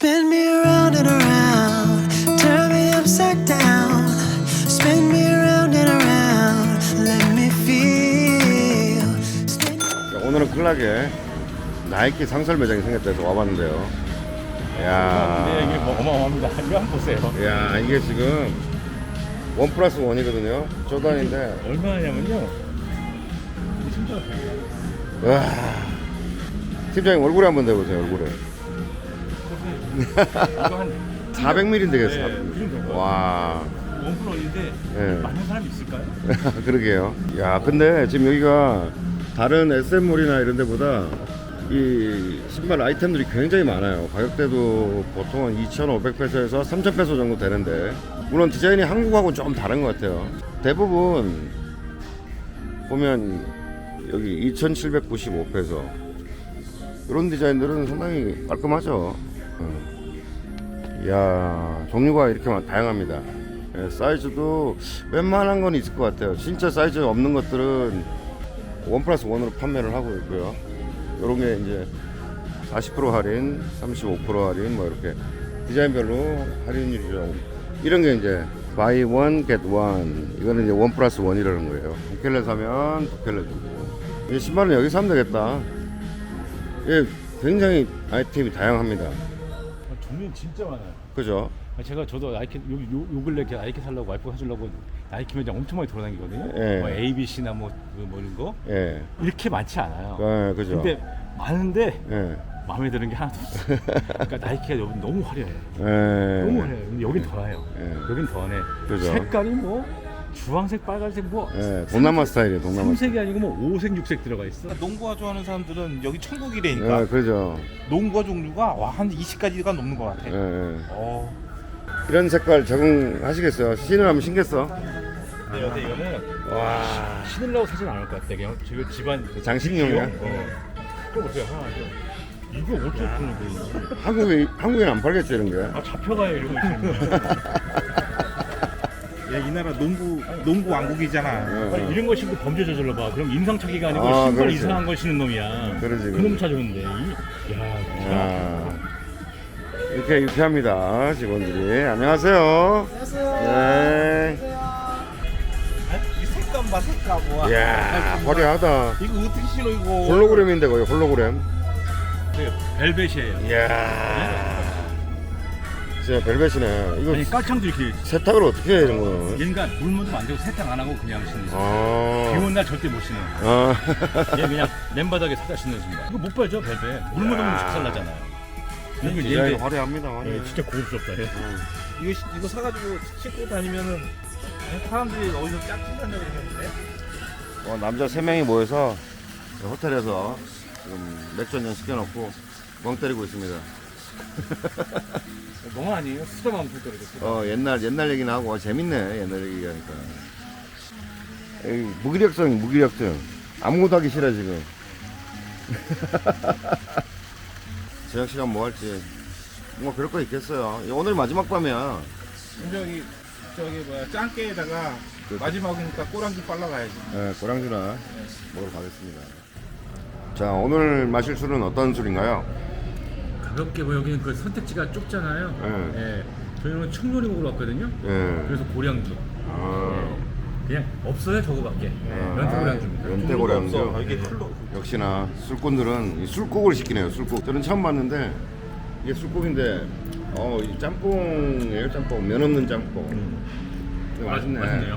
Spin me around and around, turn me upside down. Spin me around and around, let me feel. Spin 자, 오늘은 클락에 나이키 상설 매장이 생겼다 해서 와봤는데요. 야, 네, 이게 뭐 어마어마합니다. 이거 한번 보세요. 야 이게 지금 원 플러스 원이거든요. 조단인데, 얼마냐면요. 이 와, 팀장님 얼굴에 한번 대보세요. 얼굴에 이거 한 400ml 되겠어. 네, 그 정도. 와, 원플러인데 네. 많은 사람이 있을까요? 그러게요. 야, 근데 지금 여기가 다른 SM몰이나 이런 데보다 이 신발 아이템들이 굉장히 많아요. 가격대도 보통 한 2,500페소에서 3,000페소 정도 되는데 물론 디자인이 한국하고는 좀 다른 것 같아요. 대부분 보면 여기 2,795페소 이런 디자인들은 상당히 깔끔하죠. 어. 이야 종류가 이렇게 많- 다양합니다. 예, 사이즈도 웬만한 건 있을 것 같아요. 진짜 사이즈 없는 것들은 원 플러스 원으로 판매를 하고 있고요. 이런 게 이제 40% 할인, 35% 할인 뭐 이렇게 디자인별로 할인율이라고 이런 게 이제 buy one get one 이거는 이제 원 플러스 원이라는 거예요. 두 켤레 사면 두 켤레 주고 이 신발은 여기 사면 되겠다. 예, 굉장히 아이템이 다양합니다. 아, 종류는 진짜 많아요. 그죠? 아, 제가 저도 나이키 요, 요, 요 근래 이렇게 나이키 살려고 와이프가 사주려고 나이키 매장 엄청 많이 돌아다니거든요. 예. 뭐 ABC나 뭐, 그, 뭐 이런 거 예, 이렇게 많지 않아요. 예, 그죠? 근데 많은데 예, 마음에 드는 게 하나도 없어. 그러니까 나이키가 여기 너무 화려해. 예. 너무 화려해. 근데 여긴 더해요. 예. 여긴 더하네. 그죠. 색깔이 뭐 주황색, 빨간색 뭐 예, 동남아 스타일이에요, 동남아 스타일. 삼색이 아니고 뭐 오색, 육색 들어가 있어. 농구화 좋아하는 사람들은 여기 천국이라니까 예, 그죠. 농구화 종류가 와, 한 20가지가 넘는 것 같아 예, 예. 어, 이런 색깔 적응하시겠어요? 신으라면 신겠어? 근데 요새 이거는 와, 신으려고 사진 않을 것 같아. 그냥 저희 집안 장식용이야? 어. 그럼 어떻게 하나 좀. 이거 어떻게 푸는 거야? 한국에, 한국에는 안 팔겠죠, 이런 게? 아 잡혀가요 이러고 있으면. 야, 이 나라 농구 농구 왕국이잖아 아니, 이런 거 신고 범죄 저질러 봐. 그럼 인상착의가 아니고 아, 신발 그렇지. 이상한 걸 신는 놈이야. 그러지, 그놈 그러지. 찾아오는데. 이, 야, 야, 이렇게 유쾌합니다, 직원들이. 안녕하세요. 네. 이 색감 봐 색감 와 이야, 화려하다. 이거 어떻게 신어 이거 홀로그램인데, 거의 홀로그램. 그 벨벳이에요. 이야. 진짜 벨벳이네. 이거 아니 깔창도 이렇게. 세탁을 어떻게 해, 이런 거는? 얘가 물 묻으면 안 되고 세탁 안 하고 그냥 신는. 비 아. 오는 날 절대 못 신어. 아. 얘 그냥 맨바닥에 사다 신는 신발. 이거 못 팔죠 벨벳. 물 묻으면 식살 나잖아요. 이거 디자인 얘 화려합니다, 화려해. 예, 진짜 고급스럽다. 얘. 이거 시- 이거 사가지고 신고 다니면은 사람들이 어디서 짝짓한다 그러는데 어, 남자 3명이 모여서 호텔에서 지금 맥주 한잔 시켜놓고 멍 때리고 있습니다. 멍 아니에요? 수다만 풀 거리고. 어, 옛날, 옛날 얘기나 하고, 어, 재밌네, 옛날 얘기하니까. 에이, 무기력성, 무기력성. 아무것도 하기 싫어, 지금. 저녁 시간 뭐 할지. 뭐, 그럴 거 있겠어요. 오늘 마지막 밤이야. 저기 저기 뭐야 짱깨에다가 마지막이니까 꼬랑지 빨라가야지 네, 고량주나 먹으러 가겠습니다. 자, 오늘 마실 술은 어떤 술인가요? 가볍게 뭐 여기는 그 선택지가 좁잖아요. 네. 예. 저희는 청년이 먹으러 왔거든요. 예. 그래서 고량주. 아, 그냥 없어요 저거밖에. 예. 연태 고량주입니다. 연태고량주. 없어 이게 풀로 역시나 술꾼들은 이 술국을 시키네요. 술국. 저는 처음 봤는데 이게 술국인데 어, 이 짬뽕이에요. 짬뽕. 면 없는 짬뽕. 이거 맛있네. 맛있네요.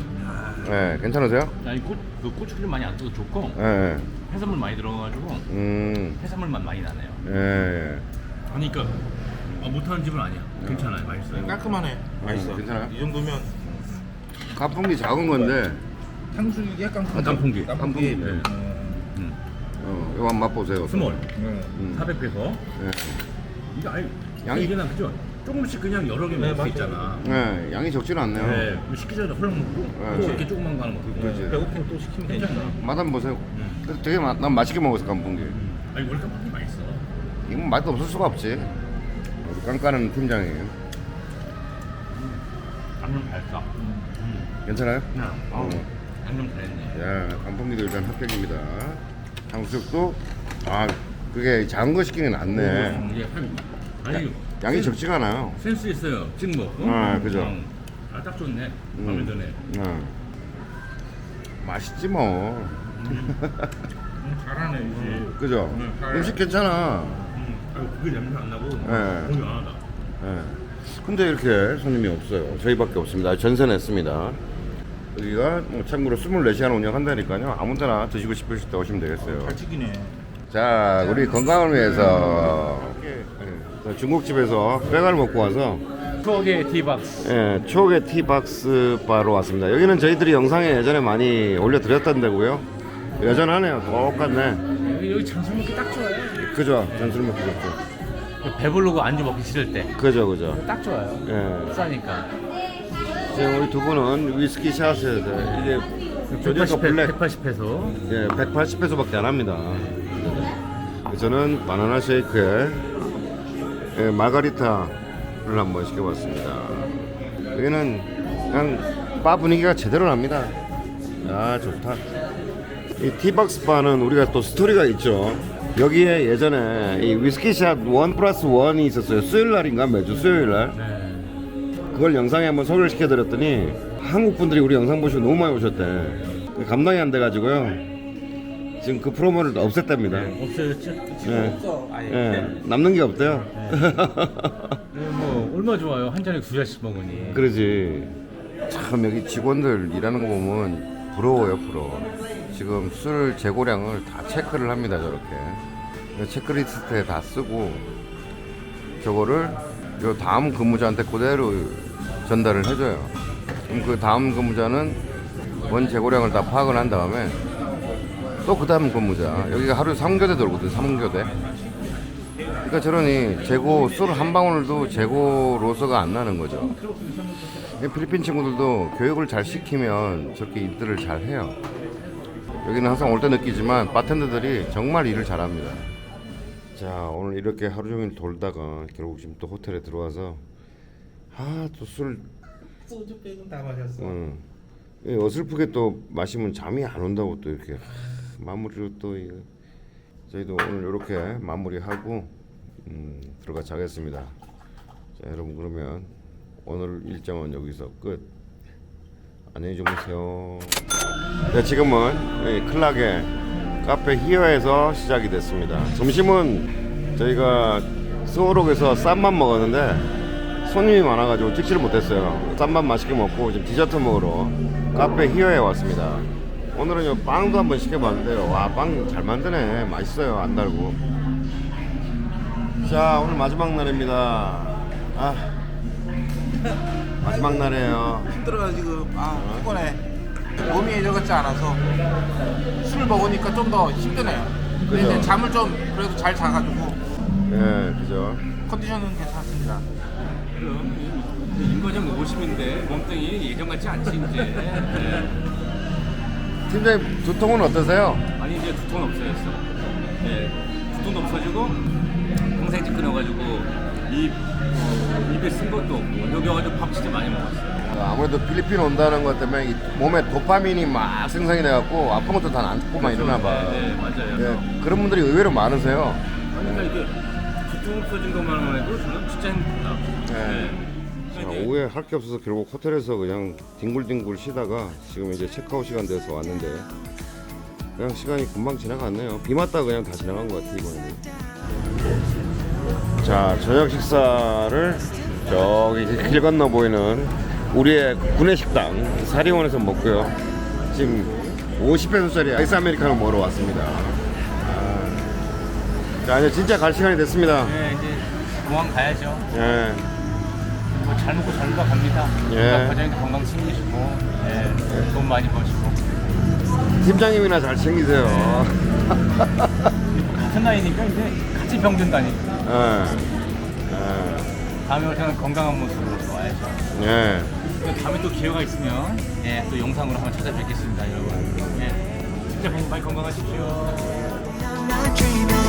네, 괜찮으세요? 아니 고, 그 고추기름 많이 안 떠도 좋고 네. 네. 해산물 많이 들어가가지고 음. 해산물 맛 많이 나네요. 네. 그러니까 아, 못하는 집은 아니야. 괜찮아요, 맛있어요. 깔끔하네 맛있어 괜찮아요? 이 정도면 가풍기 작은 건데 탕수육이 약간 아, 깐풍기. 깐풍기. 네. 음. 어, 이거 한번 맛보세요. 스몰 음. 400페소. 네. 이거 아니 양이- 이게 나 그죠? 조금씩 그냥 여러 개 먹을 수 맞아요. 있잖아. 네, 양이 적지는 않네요. 네, 뭐 시키기 전에 홀랑 먹고 네. 또 이렇게 조그만 거 하나 먹고 그렇지. 배고프면 또 시키면 괜찮아. 되잖아 맛 한번 보세요. 음. 그래서 되게 맛, 난 맛있게 먹었어, 깐풍기. 음. 아니 원래 깐풍기 맛있어. 이건 맛도 없을 수가 없지. 우리 깐깐한 팀장이에요. 양념 잘했어. 음. 괜찮아요? 야, 어. 양념 잘했네. 야, 깐풍기도 일단 합격입니다. 탕수육도, 아, 그게 작은 거 시키는 게 낫네. 음, 이게 한- 아니 양이 적지가 않아요. 센스 있어요. 찍먹. 어? 아, 그죠. 응. 아, 딱 좋네. 마음에 드네. 응. 맛있지 뭐. 음, 잘하네, 이제. 그죠? 응, 잘- 음식 괜찮아. 그게 냄새 안 나고. 네. 공이 안 하다. 예. 근데 이렇게 손님이 없어요. 저희밖에 없습니다. 전세 냈습니다. 여기가 뭐 참고로 24시간 운영한다니까요. 아무 데나 드시고 싶으실 때 오시면 되겠어요. 잘 찍히네. 자, 우리 건강을 위해서 예, 중국집에서 회갈 먹고 와서 추억의 티박스. 예, 추억의 티박스 바로 왔습니다. 여기는 저희들이 영상에 예전에 많이 올려드렸던 데고요. 여전하네요. 똑같네. 여기, 여기 장술 먹기 딱 좋아요. 그죠? 전술 먹고 좋죠. 배부르고 안주 먹기 싫을 때. 그죠, 그죠. 딱 좋아요. 예. 싸니까. 지금 우리 두 분은 위스키 샷을 이게 180, 블랙 180페소. 예, 180페소밖에 안 합니다. 저는 바나나 쉐이크에 예, 마가리타를 한번 시켜봤습니다. 여기는 그냥 바 분위기가 제대로 납니다. 아 좋다. 이 티박스 바는 우리가 또 스토리가 있죠. 여기에 예전에 이 위스키샷 원 플러스 원이 있었어요. 수요일 날인가 매주 수요일 날. 네. 그걸 영상에 한번 소개를 시켜드렸더니 한국 분들이 우리 영상 보시고 너무 많이 오셨대. 감당이 안 돼가지고요. 지금 그 프로모를 없앴답니다. 없어졌죠? 예. 없어. 예, 남는 게 없대요. 네, 뭐 얼마 좋아요. 한 잔에 두 잔씩 먹으니. 그러지. 참 여기 직원들 일하는 거 보면 부러워요, 부러워. 지금 술 재고량을 다 체크를 합니다, 저렇게. 체크리스트에 다 쓰고 저거를 요 다음 근무자한테 그대로 전달을 해줘요. 그럼 그 다음 근무자는 원 재고량을 다 파악을 한 다음에 또 그 다음 근무자 여기가 하루에 3교대 돌거든 3교대 그러니까 저러니 재고 술 한 방울도 재고로서가 안 나는 거죠. 이 필리핀 친구들도 교육을 잘 시키면 저렇게 일들을 잘 해요. 여기는 항상 올 때 느끼지만 바텐더들이 정말 일을 잘합니다. 자 오늘 이렇게 하루 종일 돌다가 결국 지금 또 호텔에 들어와서 아 또 술. 소주 빼곤 다 마셨어. 응. 이 어설프게 또 마시면 잠이 안 온다고 또 이렇게. 하, 마무리로 또 이거 저희도 오늘 이렇게 마무리하고 음, 들어가 자겠습니다. 자 여러분 그러면 오늘 일정은 여기서 끝. 안녕히 주무세요. 네, 지금은 이 클락의 카페 히어에서 시작이 됐습니다. 점심은 저희가 스오록에서 쌈만 먹었는데 손님이 많아가지고 찍지를 못했어요. 쌈만 맛있게 먹고 지금 디저트 먹으러 카페 히어에 왔습니다. 오늘은 요 빵도 한번 시켜봤는데요. 와, 빵 잘 만드네. 맛있어요. 안 달고. 자, 오늘 마지막 날입니다. 아, 마지막 날이에요. 힘들어가지고 아 피곤해 몸이 예전 같지 않아서 술을 먹으니까 좀 더 힘드네요 근데 그죠. 이제 잠을 좀 그래도 잘 자가지고 예, 그죠. 컨디션은 괜찮습니다 인과장 50인데 몸뚱이 예전 같지 않지 이제. 네. 팀장님 두통은 어떠세요? 아니 이제 두통은 없어졌어. 네, 두통도 없어지고 항생제 끊어가지고 입 어, 입에 쓴 것도 없고 여기 와가지고 밥 진짜 많이 먹었어요. 아무래도 필리핀 온다는 것 때문에 이 몸에 도파민이 막 생성이 돼갖고 아픈 것도 다 낫고 막 이러나 봐. 네, 네 맞아요. 예, 그런 분들이 의외로 많으세요. 그러니까 이게 두통 없어진 것만 해도 저는 진짜 행복하다. 네. 네. 자, 오후에 할 게 없어서 결국 호텔에서 그냥 뒹굴뒹굴 쉬다가 지금 이제 체크아웃 시간 돼서 왔는데 그냥 시간이 금방 지나갔네요. 비 맞다 그냥 다 지나간 것 같아 이번에는. 자 저녁 식사를 저기 길 건너 보이는 우리의 구내 식당 사리원에서 먹고요. 지금 50페소짜리 아이스 아메리카노 먹으러 왔습니다. 아. 자 이제 진짜 갈 시간이 됐습니다. 네, 이제 공항 가야죠. 예. 뭐 잘 먹고 잘 놀다 갑니다. 예. 과장님도 건강 챙기시고, 예, 돈 많이 버시고. 팀장님이나 잘 챙기세요. 같은 나이니까 이제 같이 병든다니까. 예. 다음에 올 때는 건강한 모습으로 와야죠. 예. 예. 다음에 또 기회가 있으면 예, 또 영상으로 한번 찾아뵙겠습니다, 여러분. 예, 진짜 많이 건강하십시오. I'm not dreaming.